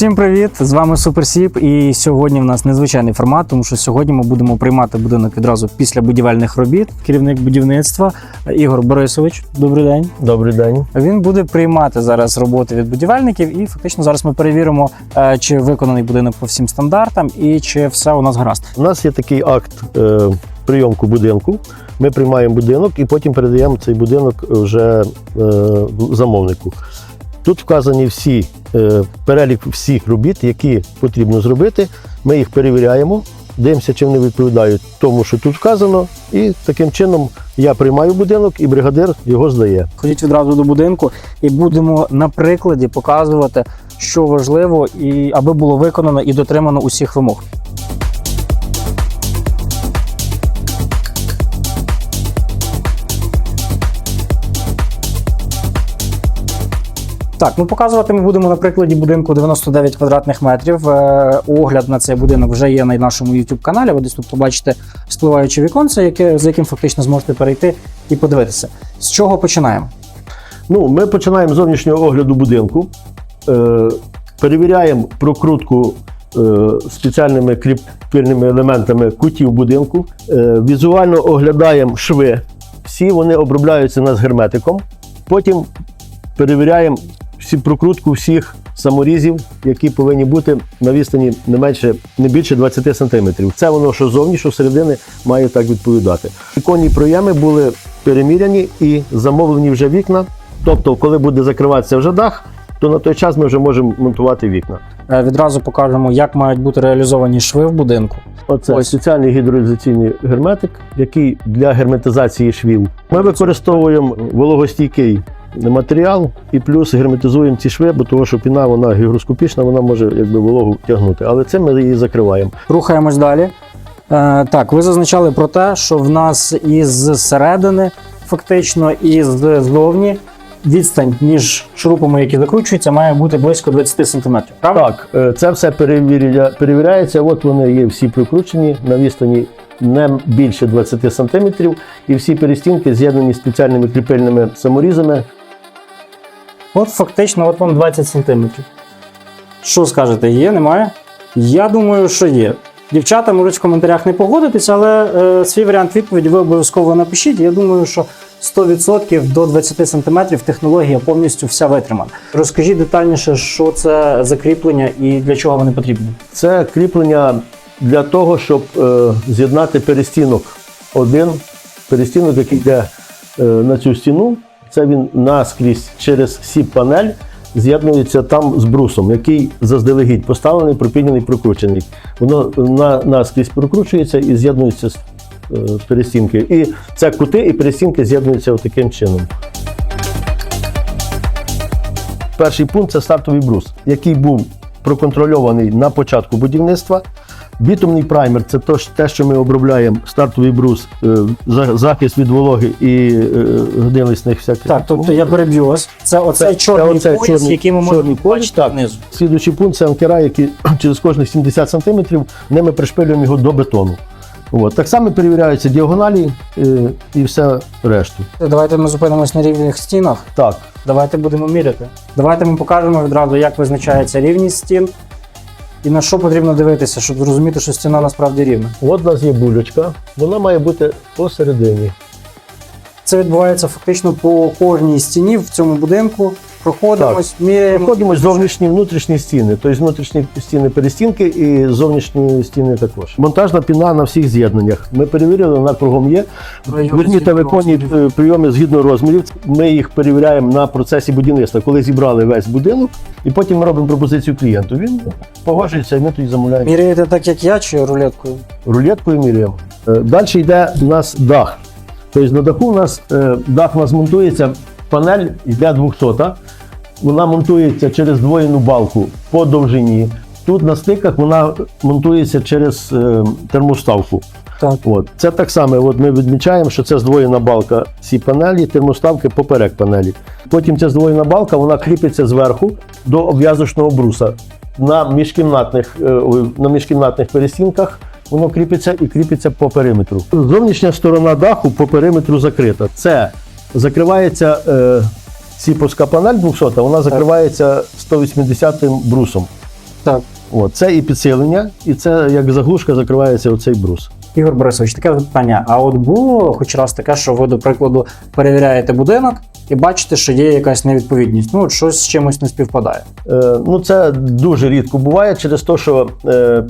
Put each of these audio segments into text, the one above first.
Всім привіт! З вами Суперсіп. І сьогодні в нас незвичайний формат, тому що сьогодні ми будемо приймати будинок відразу після будівельних робіт. Керівник будівництва Ігор Борисович. Добрий день. Добрий день. Він буде приймати зараз роботи від будівельників, і фактично зараз ми перевіримо, е, чи виконаний будинок по всім стандартам і чи все у нас гаразд. У нас є такий акт е, прийомку будинку. Ми приймаємо будинок і потім передаємо цей будинок вже е, замовнику. Тут вказані всі е, перелік всіх робіт, які потрібно зробити. Ми їх перевіряємо, дивимося, чи вони відповідають тому, що тут вказано, і таким чином я приймаю будинок, і бригадир його здає. Ходіть відразу до будинку і будемо на прикладі показувати, що важливо, і аби було виконано і дотримано усіх вимог. Так, ну показувати ми будемо на прикладі будинку 99 квадратних метрів. Е, Огляд на цей будинок вже є на нашому YouTube каналі. Ви десь тут побачите спливаюче віконце, яке, з яким фактично зможете перейти і подивитися. З чого починаємо? Ну, ми починаємо з зовнішнього огляду будинку, е, перевіряємо прокрутку е, спеціальними кріпильними елементами кутів будинку, візуально оглядаємо шви. Всі вони обробляються нас герметиком. Потім перевіряємо прокрутку всіх саморізів, які повинні бути на відстані не менше, не більше 20 см. Це воно, що зовні, що всередини, має так відповідати. Віконні проєми були переміряні і замовлені вже вікна. Тобто, коли буде закриватися вже дах, то на той час ми вже можемо монтувати вікна. Е, Відразу покажемо, як мають бути реалізовані шви в будинку. Оце Ось. спеціальний гідроізоляційний герметик, який для герметизації швів. Ми використовуємо вологостійкий матеріал і плюс герметизуємо ці шви, бо того, що піна вона гігроскопічна, вона може якби вологу тягнути. Але це ми її закриваємо. Рухаємось далі. Е, так, ви зазначали про те, що в нас із середини, фактично, і ззовні відстань між шурупами, які закручуються, має бути близько 20 см. Правда? Так, е, це все перевіря... перевіряється. От вони є всі прикручені на відстані не більше 20 см, і всі перестінки з'єднані спеціальними кріпельними саморізами. От фактично, от вам 20 см. Що скажете, є, немає? Я думаю, що є. Дівчата можуть в коментарях не погодитися, але е, свій варіант відповіді ви обов'язково напишіть. Я думаю, що 100% до 20 см технологія повністю вся витримана. Розкажіть детальніше, що це за кріплення і для чого вони потрібні. Це кріплення для того, щоб е, з'єднати перестінок. Один перестінок, який йде е, на цю стіну, це він наскрізь через сіп-панель з'єднується там з брусом, який заздалегідь поставлений, пропідняний, прокручений. Воно на, наскрізь прокручується і з'єднується з е, перестінки. І це кути і перестінки з'єднуються таким чином. Перший пункт це стартовий брус, який був проконтрольований на початку будівництва. Бітумний праймер це то те, що ми обробляємо стартовий брус, е, за- захист від вологи і е, гнилисних всяких. Так, тобто я переб'ю вас. Це оцей Це- чорний це пояс, чорний- який ми можемо бачити так. знизу. Слідуючий пункт це анкера, які через кожних 70 см ними пришпилюємо його до бетону. От. Так само перевіряються діагоналі е, і все решту. Давайте ми зупинимось на рівних стінах. Так, Давайте будемо міряти. Давайте ми покажемо відразу, як визначається рівність стін і на що потрібно дивитися, щоб зрозуміти, що стіна насправді рівна. от у нас є булючка, вона має бути посередині. Це відбувається фактично по кожній стіні в цьому будинку. Проходимось, міряємо. Проходимо зовнішні внутрішні стіни, тобто внутрішні стіни перестінки і зовнішні стіни також. Монтажна піна на всіх з'єднаннях. Ми перевірили, вона кругом є. Верні та виконні прийоми згідно розмірів. Ми їх перевіряємо на процесі будівництва, коли зібрали весь будинок, і потім ми робимо пропозицію клієнту. Він погоджується, і ми тоді замовляємо. Міряєте так, як я, чи рулеткою? Рулеткою міряємо. Е, Далі йде у нас дах. Тобто на даху у нас е, дах у нас монтується, панель йде 200. Вона монтується через двоєну балку по довжині. Тут на стиках вона монтується через е, термоставку. Так. От. Це так само, от ми відмічаємо, що це здвоєна балка ці панелі, термоставки поперек панелі. Потім ця здвоєна балка вона кріпиться зверху до обв'язочного бруса. На міжкімнатних, е, на міжкімнатних перестінках воно кріпиться і кріпиться по периметру. Зовнішня сторона даху по периметру закрита. Це закривається е, сіповська панель 200, вона закривається 180-м брусом. Так. От, це і підсилення, і це як заглушка закривається оцей брус. Ігор Борисович, таке питання. А от було хоч раз таке, що ви, до прикладу, перевіряєте будинок і бачите, що є якась невідповідність. Ну, от щось з чимось не співпадає. Е, ну, це дуже рідко буває через те, що е,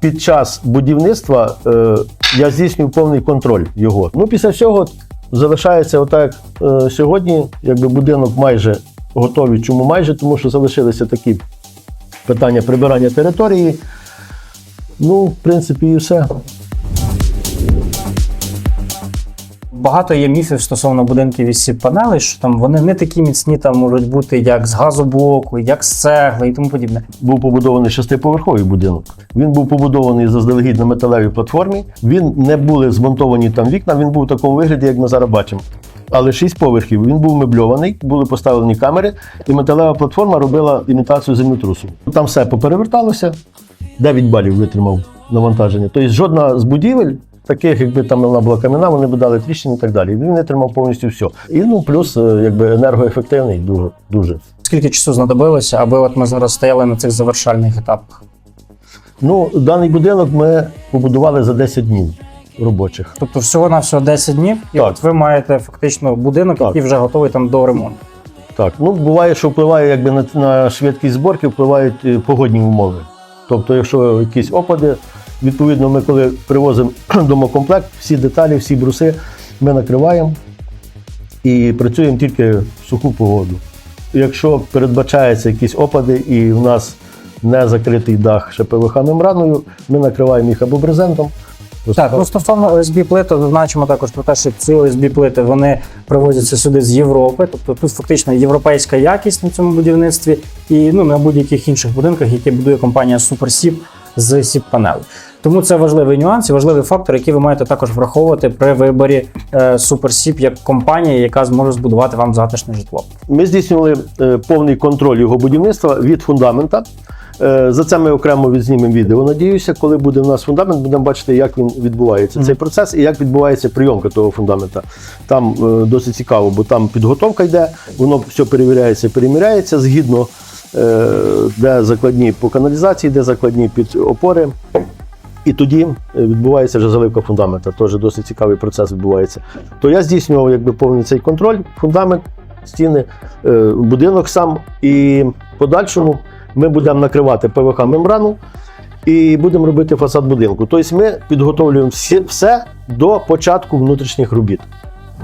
під час будівництва е, я здійснюю повний контроль його. Ну, після цього залишається отак е, сьогодні, якби будинок майже готовий. Чому майже? Тому що залишилися такі питання прибирання території. Ну, в принципі, і все. Багато є міфів стосовно будинків із панелей, що там вони не такі міцні там можуть бути, як з газоблоку, як з цегли і тому подібне. був побудований шестиповерховий будинок. Він був побудований заздалегідь на металевій платформі. Він не були змонтовані там вікна. Він був в такому вигляді, як ми зараз бачимо. Але шість поверхів. Він був мебльований, були поставлені камери, і металева платформа робила імітацію землетрусу. Там все попереверталося. 9 балів витримав навантаження. Тобто жодна з будівель. Таких, якби там вона була кам'яна, вони б дали тріщини і так далі. Він витримав повністю все. І ну плюс, е, якби енергоефективний, дуже дуже. Скільки часу знадобилося, аби от ми зараз стояли на цих завершальних етапах? Ну, даний будинок ми побудували за 10 днів робочих. Тобто всього на всього 10 днів, і Так. от ви маєте фактично будинок, Так. який вже готовий там до ремонту. Так, ну буває, що впливає якби на, на швидкість зборки, впливають е, погодні умови. Тобто, якщо якісь опади, відповідно, ми коли привозимо домокомплект, всі деталі, всі бруси ми накриваємо і працюємо тільки в суху погоду. Якщо передбачаються якісь опади і в нас не закритий дах ще ПВХ мембраною, ми накриваємо їх або брезентом. Так, ну стосовно ОСБ плит, то зазначимо також про те, що ці ОСБ плити вони привозяться сюди з Європи. Тобто тут фактично європейська якість на цьому будівництві і ну на будь-яких інших будинках, які будує компанія SuperSip з сіп панелей. Тому це важливий нюанс і важливий фактор, який ви маєте також враховувати при виборі е, SuperSip як компанії, яка зможе збудувати вам затишне житло. Ми здійснювали е, повний контроль його будівництва від фундамента. Е, За це ми окремо відзнімемо відео. Надіюся, коли буде у нас фундамент, будемо бачити, як він відбувається Мгм. цей процес і як відбувається прийомка того фундамента. Там е, досить цікаво, бо там підготовка йде, воно все перевіряється, переміряється згідно, е, де закладні по каналізації, де закладні під опори. І тоді е, відбувається вже заливка фундамента. Теж досить цікавий процес відбувається. То я здійснював якби повний цей контроль, фундамент, стіни, е, будинок сам. І в подальшому ми будемо накривати ПВХ мембрану і будемо робити фасад будинку. Тобто ми підготовлюємо все до початку внутрішніх робіт.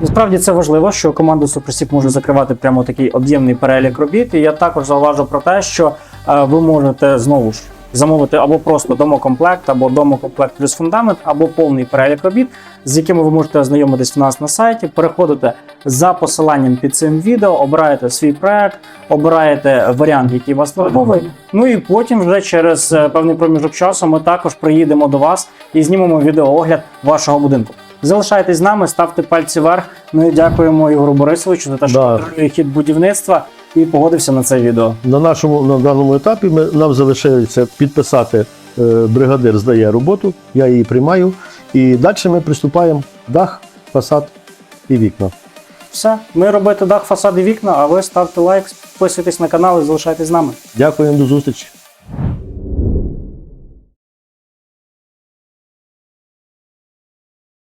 Насправді це важливо, що команда SuperSip може закривати прямо такий об'ємний перелік робіт. І я також зауважу про те, що е, ви можете знову ж замовити або просто домокомплект, або домокомплект плюс фундамент, або повний перелік робіт, з якими ви можете ознайомитись в нас на сайті. Переходите за посиланням під цим відео, обираєте свій проект, обираєте варіант, який вас влаштовує. Ну і потім, вже через е, певний проміжок часу, ми також приїдемо до вас і знімемо відеоогляд вашого будинку. Залишайтесь з нами, ставте пальці вверх. Ну і дякуємо Ігору Борисовичу за те, що Да. контролює хід будівництва і погодився на це відео. На нашому на даному етапі ми, нам залишається підписати е, бригадир здає роботу, я її приймаю. І далі ми приступаємо дах, фасад і вікна. Все, ми робити дах, фасад і вікна, а ви ставте лайк, підписуйтесь на канал і залишайтесь з нами. Дякуємо, до зустрічі.